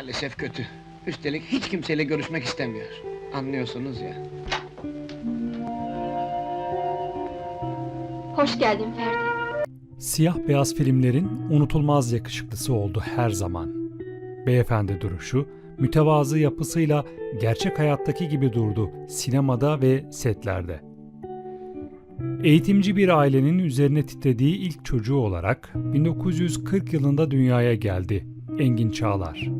Maalesef kötü. Üstelik hiç kimseyle görüşmek istemiyor. Anlıyorsunuz ya. Hoş geldin Ferdi. Siyah beyaz filmlerin unutulmaz yakışıklısı oldu her zaman. Beyefendi duruşu, mütevazı yapısıyla gerçek hayattaki gibi durdu sinemada ve setlerde. Eğitimci bir ailenin üzerine titrediği ilk çocuğu olarak 1940 yılında dünyaya geldi Engin Çağlar.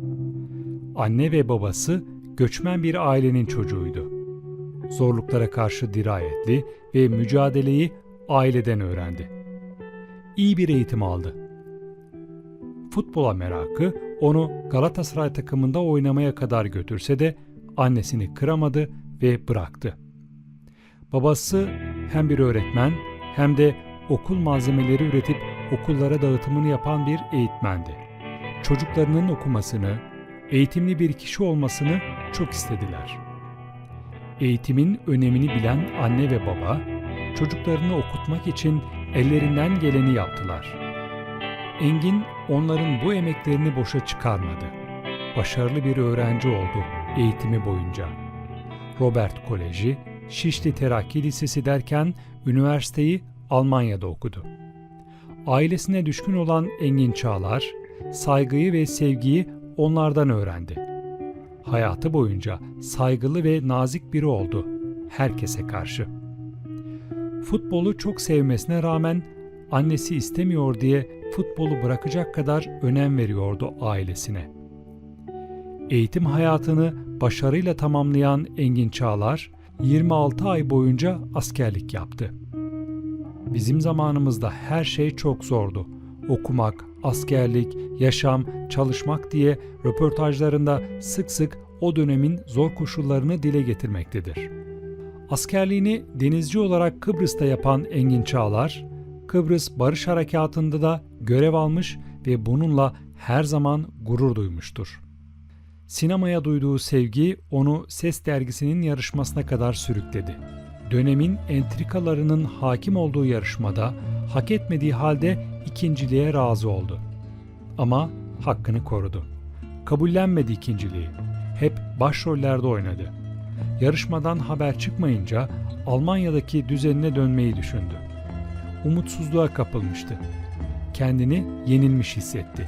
Anne ve babası göçmen bir ailenin çocuğuydu. Zorluklara karşı dirayetli ve mücadeleyi aileden öğrendi. İyi bir eğitim aldı. Futbola merakı onu Galatasaray takımında oynamaya kadar götürse de annesini kıramadı ve bıraktı. Babası hem bir öğretmen hem de okul malzemeleri üretip okullara dağıtımını yapan bir eğitmendi. Çocuklarının okumasını, eğitimli bir kişi olmasını çok istediler. Eğitimin önemini bilen anne ve baba, çocuklarını okutmak için ellerinden geleni yaptılar. Engin onların bu emeklerini boşa çıkarmadı. Başarılı bir öğrenci oldu eğitimi boyunca. Robert Koleji, Şişli Terakki Lisesi derken üniversiteyi Almanya'da okudu. Ailesine düşkün olan Engin Çağlar, saygıyı ve sevgiyi onlardan öğrendi. Hayatı boyunca saygılı ve nazik biri oldu herkese karşı. Futbolu çok sevmesine rağmen annesi istemiyor diye futbolu bırakacak kadar önem veriyordu ailesine. Eğitim hayatını başarıyla tamamlayan Engin Çağlar 26 ay boyunca askerlik yaptı. Bizim zamanımızda her şey çok zordu. Okumak, askerlik, yaşam, çalışmak diye röportajlarında sık sık o dönemin zor koşullarını dile getirmektedir. Askerliğini denizci olarak Kıbrıs'ta yapan Engin Çağlar, Kıbrıs Barış Harekatı'nda da görev almış ve bununla her zaman gurur duymuştur. Sinemaya duyduğu sevgi onu Ses dergisinin yarışmasına kadar sürükledi. Dönemin entrikalarının hakim olduğu yarışmada hak etmediği halde ikinciliğe razı oldu. Ama hakkını korudu. Kabullenmedi ikinciliği. Hep başrollerde oynadı. Yarışmadan haber çıkmayınca Almanya'daki düzenine dönmeyi düşündü. Umutsuzluğa kapılmıştı. Kendini yenilmiş hissetti.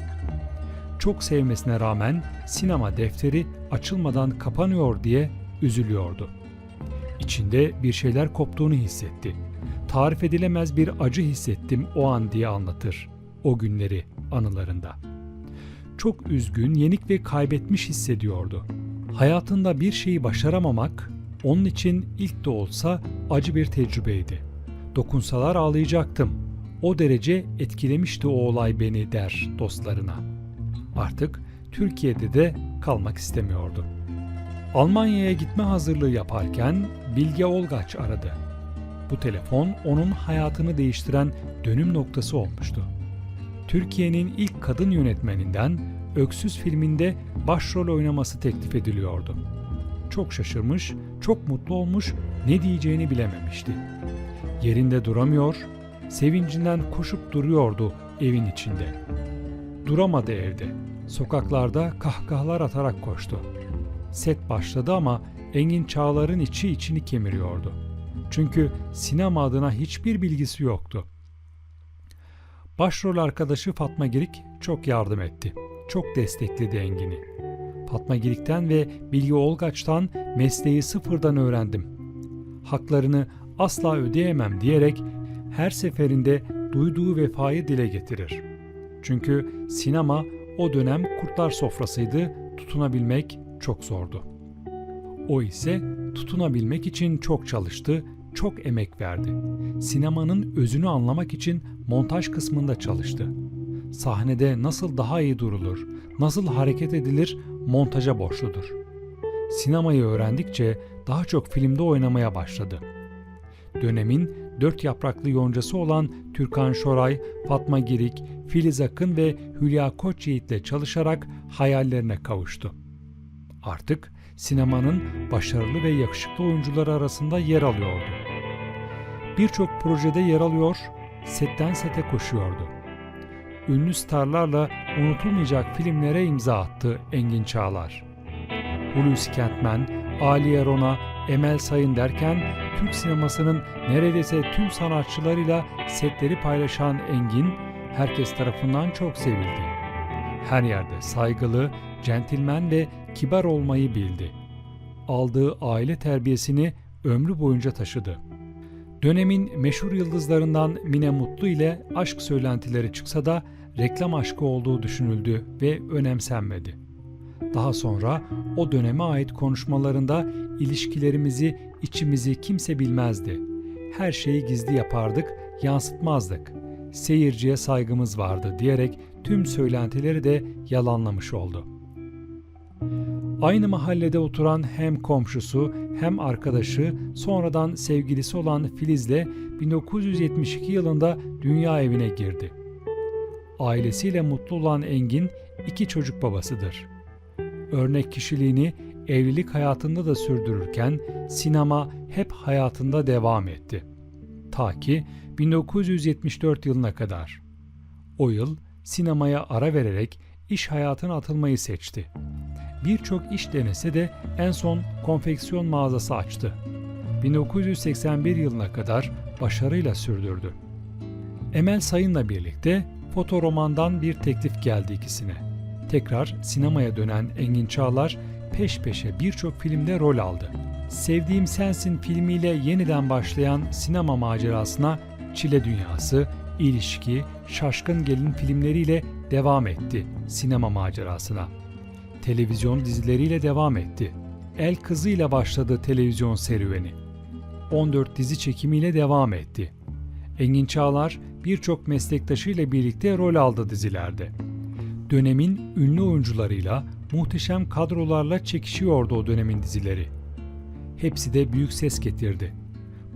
Çok sevmesine rağmen sinema defteri açılmadan kapanıyor diye üzülüyordu. İçinde bir şeyler koptuğunu hissetti. Tarif edilemez bir acı hissettim o an diye anlatır o günleri anılarında. Çok üzgün, yenik ve kaybetmiş hissediyordu. Hayatında bir şeyi başaramamak onun için ilk de olsa acı bir tecrübeydi. Dokunsalar ağlayacaktım. O derece etkilemişti o olay beni der dostlarına. Artık Türkiye'de de kalmak istemiyordu. Almanya'ya gitme hazırlığı yaparken Bilge Olgaç aradı. Bu telefon onun hayatını değiştiren dönüm noktası olmuştu. Türkiye'nin ilk kadın yönetmeninden Öksüz filminde başrol oynaması teklif ediliyordu. Çok şaşırmış, çok mutlu olmuş, ne diyeceğini bilememişti. Yerinde duramıyor, sevincinden koşup duruyordu evin içinde. Duramadı evde. Sokaklarda kahkahalar atarak koştu. Set başladı ama Engin Çağlar'ın içi içini kemiriyordu. Çünkü sinema adına hiçbir bilgisi yoktu. Başrol arkadaşı Fatma Girik çok yardım etti. Çok destekledi Engin'i. Fatma Girik'ten ve Bilgi Olgaç'tan mesleği sıfırdan öğrendim. Haklarını asla ödeyemem diyerek her seferinde duyduğu vefayı dile getirir. Çünkü sinema o dönem kurtlar sofrasıydı, tutunabilmek çok zordu. O ise tutunabilmek için çok çalıştı, çok emek verdi. Sinemanın özünü anlamak için montaj kısmında çalıştı. Sahnede nasıl daha iyi durulur, nasıl hareket edilir montaja borçludur. Sinemayı öğrendikçe daha çok filmde oynamaya başladı. Dönemin dört yapraklı yoncası olan Türkan Şoray, Fatma Girik, Filiz Akın ve Hülya Koçyiğit'le çalışarak hayallerine kavuştu. Artık sinemanın başarılı ve yakışıklı oyuncuları arasında yer alıyordu. Birçok projede yer alıyor, setten sete koşuyordu. Ünlü starlarla unutulmayacak filmlere imza attı Engin Çağlar. Hulusi Kentmen, Ali Rona, Emel Sayın derken Türk sinemasının neredeyse tüm sanatçılarıyla setleri paylaşan Engin, herkes tarafından çok sevildi. Her yerde saygılı, centilmen ve kibar olmayı bildi. Aldığı aile terbiyesini ömrü boyunca taşıdı. Dönemin meşhur yıldızlarından Mine Mutlu ile aşk söylentileri çıksa da reklam aşkı olduğu düşünüldü ve önemsenmedi. Daha sonra o döneme ait konuşmalarında ilişkilerimizi, içimizi kimse bilmezdi. Her şeyi gizli yapardık, yansıtmazdık. Seyirciye saygımız vardı diyerek tüm söylentileri de yalanlamış oldu. Aynı mahallede oturan hem komşusu hem arkadaşı sonradan sevgilisi olan Filiz'le 1972 yılında dünya evine girdi. Ailesiyle mutlu olan Engin iki çocuk babasıdır. Örnek kişiliğini evlilik hayatında da sürdürürken sinema hep hayatında devam etti. Ta ki 1974 yılına kadar. O yıl sinemaya ara vererek iş hayatına atılmayı seçti. Birçok iş denese de en son konfeksiyon mağazası açtı. 1981 yılına kadar başarıyla sürdürdü. Emel Sayın'la birlikte fotoromandan bir teklif geldi ikisine. Tekrar sinemaya dönen Engin Çağlar peş peşe birçok filmde rol aldı. Sevdiğim Sensin filmiyle yeniden başlayan sinema macerasına Çile Dünyası, İlişki, Şaşkın Gelin filmleriyle devam etti sinema macerasına. Televizyon dizileriyle devam etti. El Kızı ile başladı televizyon serüveni. 14 dizi çekimiyle devam etti. Engin Çağlar birçok meslektaşıyla birlikte rol aldı dizilerde. Dönemin ünlü oyuncularıyla, muhteşem kadrolarla çekişiyordu o dönemin dizileri. Hepsi de büyük ses getirdi.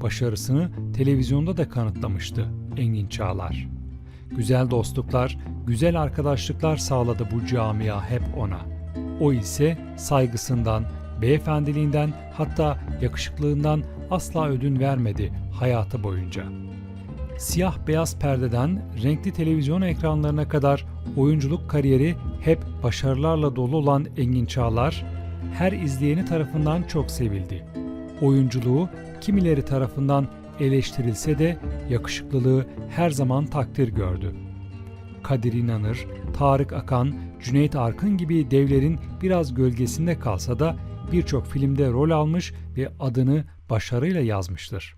Başarısını televizyonda da kanıtlamıştı Engin Çağlar. Güzel dostluklar, güzel arkadaşlıklar sağladı bu camia hep ona. O ise saygısından, beyefendiliğinden hatta yakışıklığından asla ödün vermedi hayatı boyunca. Siyah beyaz perdeden renkli televizyon ekranlarına kadar oyunculuk kariyeri hep başarılarla dolu olan Engin Çağlar, her izleyeni tarafından çok sevildi. Oyunculuğu kimileri tarafından eleştirilse de yakışıklılığı her zaman takdir gördü. Kadir İnanır, Tarık Akan, Cüneyt Arkın gibi devlerin biraz gölgesinde kalsa da birçok filmde rol almış ve adını başarıyla yazmıştır.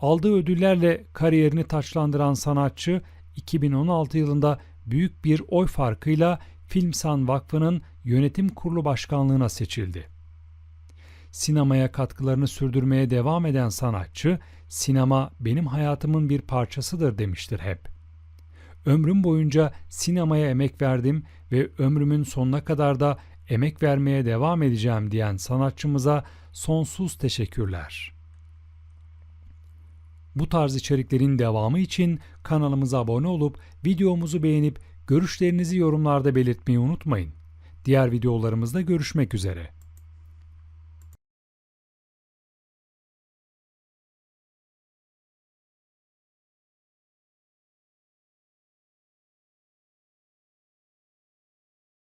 Aldığı ödüllerle kariyerini taçlandıran sanatçı 2016 yılında büyük bir oy farkıyla Filmsan Vakfı'nın yönetim kurulu başkanlığına seçildi. Sinemaya katkılarını sürdürmeye devam eden sanatçı, sinema benim hayatımın bir parçasıdır demiştir hep. Ömrüm boyunca sinemaya emek verdim ve ömrümün sonuna kadar da emek vermeye devam edeceğim diyen sanatçımıza sonsuz teşekkürler. Bu tarz içeriklerin devamı için kanalımıza abone olup videomuzu beğenip görüşlerinizi yorumlarda belirtmeyi unutmayın. Diğer videolarımızda görüşmek üzere.